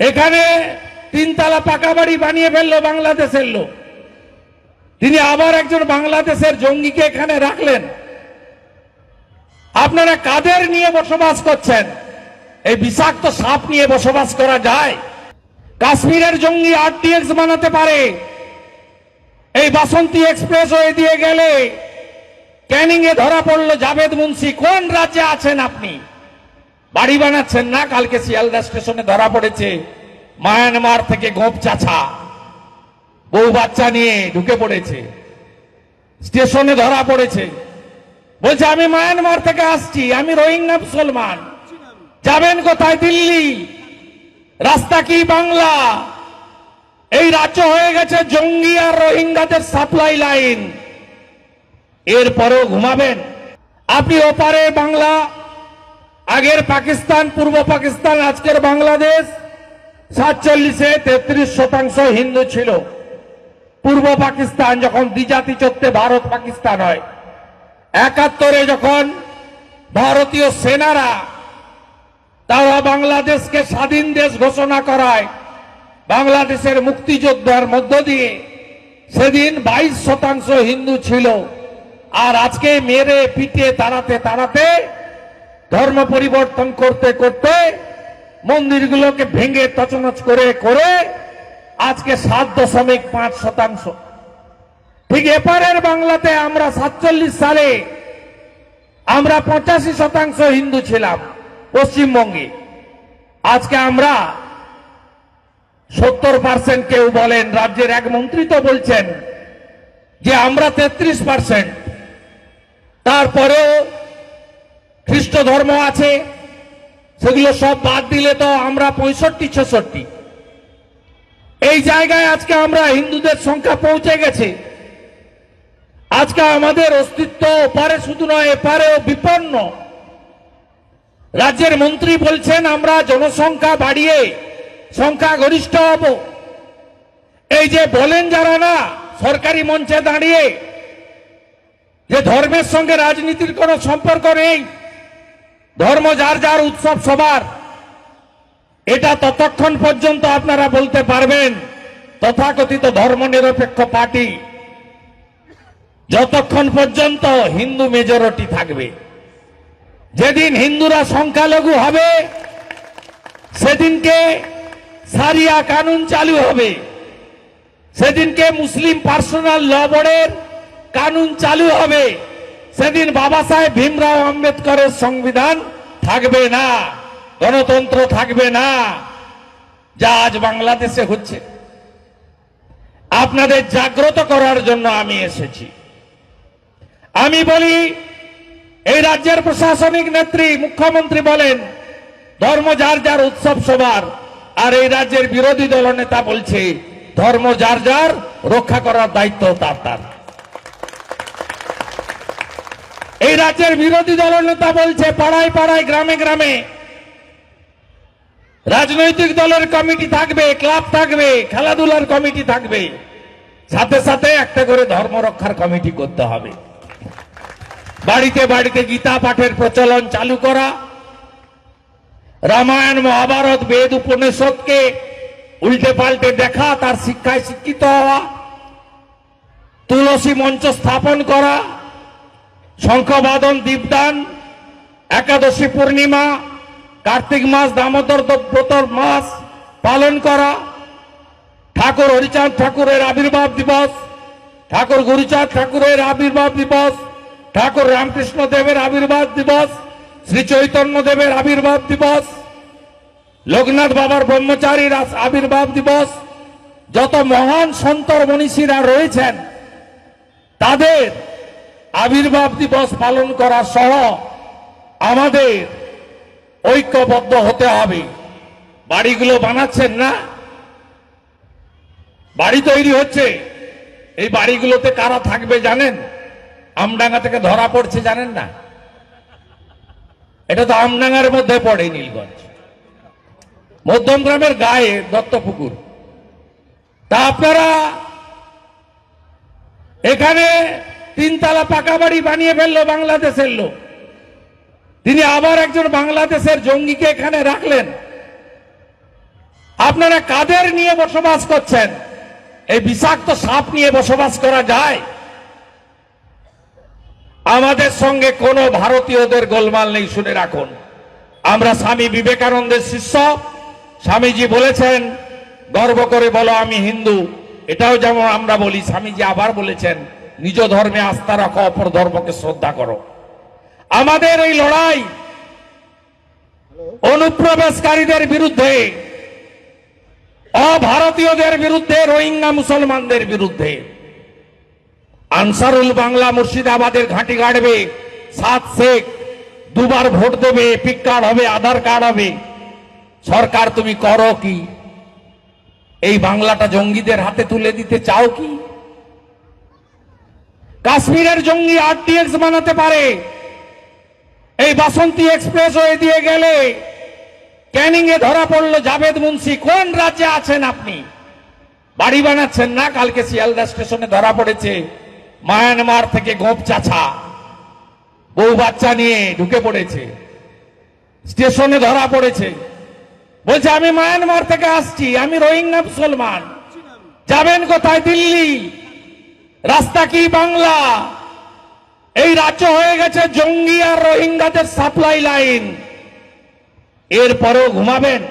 এখানে তিনতলা পাকা বাড়ি বানিয়ে ফেলল বাংলাদেশের লোক। তিনি আবার একজন বাংলাদেশের জঙ্গিকে এখানে রাখলেন। আপনারা কাদের নিয়ে বসবাস করছেন? এই বিষাক্ত সাপ নিয়ে বসবাস করা যায়? কাশ্মীরের জঙ্গি আরটিএক্স বানাতে পারে? এই বাসন্তী এক্সপ্রেস হয়ে দিয়ে গেলে ক্যানিং এ ধরা পড়ল জাভেদ মুন্সি। কোন রাজ্যে আছেন আপনি? বাড়ি বানাচ্ছেন না, কালকে শিয়ালদা স্টেশনে ধরা পড়েছে। মায়ানমার থেকে গোপ চাছা বউ বাচ্চা নিয়ে ঢুকে পড়েছে। স্টেশনে ধরা পড়েছে। বলছে, আমি মায়ানমার থেকে আসছি, আমি রোহিঙ্গা মুসলমান। যাবেন কোথায় দিল্লি? রাস্তা কি বাংলা? এই রাজ্য হয়ে গেছে জঙ্গি আর রোহিঙ্গাদের সাপ্লাই লাইন। এরপরেও ঘুমাবেন। আপনি ওপারে বাংলা আগের পাকিস্তান, পূর্ব পাকিস্তান, আজকের বাংলাদেশ, সাতচল্লিশে তেত্রিশ শতাংশ হিন্দু ছিল। পূর্ব পাকিস্তান যখন দ্বিজাতি চত্বে ভারত পাকিস্তান হয়, একাত্তরে যখন ভারতীয় সেনারা তারা বাংলাদেশকে স্বাধীন দেশ ঘোষণা করায়, বাংলাদেশের মুক্তিযোদ্ধার মধ্য দিয়ে, সেদিন বাইশ শতাংশ হিন্দু ছিল। আর আজকে মেরে পিটে তাড়াতে তাড়াতে ধর্ম পরিবর্তন করতে করতে মন্দিরগুলোকে ভেঙে তছনছ করে করে আজকে সাত দশমিক পাঁচ শতাংশ। ঠিক এপারের বাংলাতে আমরা সাতচল্লিশ সালে আমরা পঁচাশি শতাংশ হিন্দু ছিলাম, পশ্চিমবঙ্গে। আজকে আমরা সত্তর পার্সেন্ট কেউ বলেন, রাজ্যের এক মন্ত্রী তো বলছেন যে আমরা তেত্রিশ পার্সেন্ট। তারপরেও খ্রিস্ট ধর্ম আছে, সেগুলো সব বাদ দিলে তো আমরা পঁয়ষট্টি, ছেষট্টি। এই জায়গায় আজকে আমরা হিন্দুদের সংখ্যা পৌঁছে গেছে। আজকে আমাদের অস্তিত্ব ওপারে শুধু নয়, এপারেও বিপন্ন। রাজ্যের মন্ত্রী বলছেন, আমরা জনসংখ্যা বাড়িয়ে সংখ্যা গরিষ্ঠ হব। এই যে বলেন যারা না, সরকারি মঞ্চে দাঁড়িয়ে, যে ধর্মের সঙ্গে রাজনীতির কোনো সম্পর্ক নেই ধর্ম যার যার উৎসব সবার। এটা ততক্ষণ পর্যন্ত আপনারা বলতে পারবেন, তথাকথিত ধর্মনিরপেক্ষ পার্টি যতক্ষণ পর্যন্ত হিন্দু মেজরিটি থাকবে। যেদিন হিন্দুরা সংখ্যালঘু হবে, সেদিনকে সারিয়া কানুন চালু হবে। সেদিনকে মুসলিম পার্সোনাল ল বোর্ডের কানুন চালু হবে। সেদিন বাবা সাহেব ভীমরাও আম্বেদকরের সংবিধান থাকবে না, গণতন্ত্র থাকবে না, যা আজ বাংলাদেশে হচ্ছে। আপনাদের জাগ্রত করার জন্য আমি এসেছি। আমি বলি, এই রাজ্যের প্রশাসনিক নেত্রী, মুখ্যমন্ত্রী বলেন, ধর্ম যার যার উৎসব সবার, আর এই রাজ্যের বিরোধী দল নেতা বলছে, ধর্ম যার যার রক্ষা করার দায়িত্ব তার তার। এই রাজ্যের বিরোধী দল নেতা বলছে, পাড়ায় পাড়ায়, গ্রামে গ্রামে। রাজনৈতিক দলের কমিটি থাকবে, ক্লাব থাকবে, খেলাধুলার কমিটি থাকবে। সাথে সাথে একটা করে ধর্ম রক্ষার কমিটি করতে হবে। বাড়িতে বাড়িতে গীতা পাঠের প্রচলন চালু করা। রামায়ণ, মহাভারত, বেদ, উপনিষদকে উল্টে পাল্টে দেখা, তার শিক্ষায় শিক্ষিত হওয়া। তুলসী মঞ্চ স্থাপন করা। শঙ্খবাদন দীপদান, একাদশী পূর্ণিমা, কার্তিক মাস, দামোদর ব্রতর মাস পালন করা, ঠাকুর হরিচাঁদ ঠাকুরের আবির্ভাব দিবস, ঠাকুর গুরুচাঁদ ঠাকুরের আবির্ভাব দিবস, ঠাকুর রামকৃষ্ণ দেবের আবির্ভাব দিবস, শ্রী চৈতন্য দেবের আবির্ভাব দিবস, লোকনাথ বাবার ব্রহ্মচারীর আবির্ভাব দিবস, যত মহান সন্তর মনীষীরা রয়েছেন, তাদের আবির্ভাব দিবস পালন করা সহ আমাদের ঐক্যবদ্ধ হতে হবে। বাড়িগুলো বানাচ্ছেন না? বাড়ি তৈরি হচ্ছে। এই বাড়িগুলোতে কারা থাকবে জানেন? আমডাঙ্গা থেকে ধরা পড়ছে জানেন না? এটা তো আমডাঙ্গার মধ্যে পড়ে নীলগঞ্জ। মধ্যম গ্রামের গায়ে দত্তপুকুর। তা আপনারা এখানে তিনতলা পাকা বাড়ি বানিয়ে ফেলল বাংলাদেশের লোক। তিনি আবার একজন বাংলাদেশের জঙ্গিকে এখানে রাখলেন। আপনারা কাদের নিয়ে বসবাস করছেন? এই বিষাক্ত সাপ নিয়ে বসবাস করা যায়? আমাদের সঙ্গে কোনো ভারতীয়দের গোলমাল নেই, শুনে রাখুন। আমরা স্বামী বিবেকানন্দের শিষ্য। স্বামীজি বলেছেন, গর্ব করে বলো আমি হিন্দু। এটাও যেমন আমরা বলি, স্বামীজি আবার বলেছেন নিজ ধর্মে আস্থা রাখো, অপর ধর্মকে শ্রদ্ধা করো। আমাদের এই লড়াই অনুপ্রবেশকারীদের বিরুদ্ধে, অভারতীয়দের বিরুদ্ধে, রোহিঙ্গা মুসলমানদের বিরুদ্ধে। আনসারুল বাংলা মুর্শিদাবাদের ঘাঁটি গাড়বে সাত শেখ দুবার ভোট দেবে পিক কার্ড হবে, আধার কার্ড হবে। সরকার তুমি করো কি? এই বাংলাটা জঙ্গিদের হাতে তুলে দিতে চাও কি? কাশ্মীরের জঙ্গি আরটিএক্স বানাতে পারে। এই বাসন্তী এক্সপ্রেস হয়ে দিয়ে গেলে ক্যানিং এ ধরা পড়ল জাভেদ মুন্সি। কোন রাজ্যে আছেন আপনি? বাড়ি বানাচ্ছেন না? কালকে শিয়ালদা স্টেশনে ধরা পড়েছে মায়ানমার থেকে গোপ চাছা বউ বাচ্চা নিয়ে ঢুকে পড়েছে। স্টেশনে ধরা পড়েছে। বলছে, আমি মায়ানমার থেকে আসছি। আমি রোহিঙ্গা মুসলমান। যাবেন কোথায়? দিল্লি। রাস্তা কি বাংলা? এই রাজ্য হয়ে গেছে জঙ্গি আর রোহিঙ্গাদের সাপ্লাই লাইন। এরপরেও ঘুমাবেন?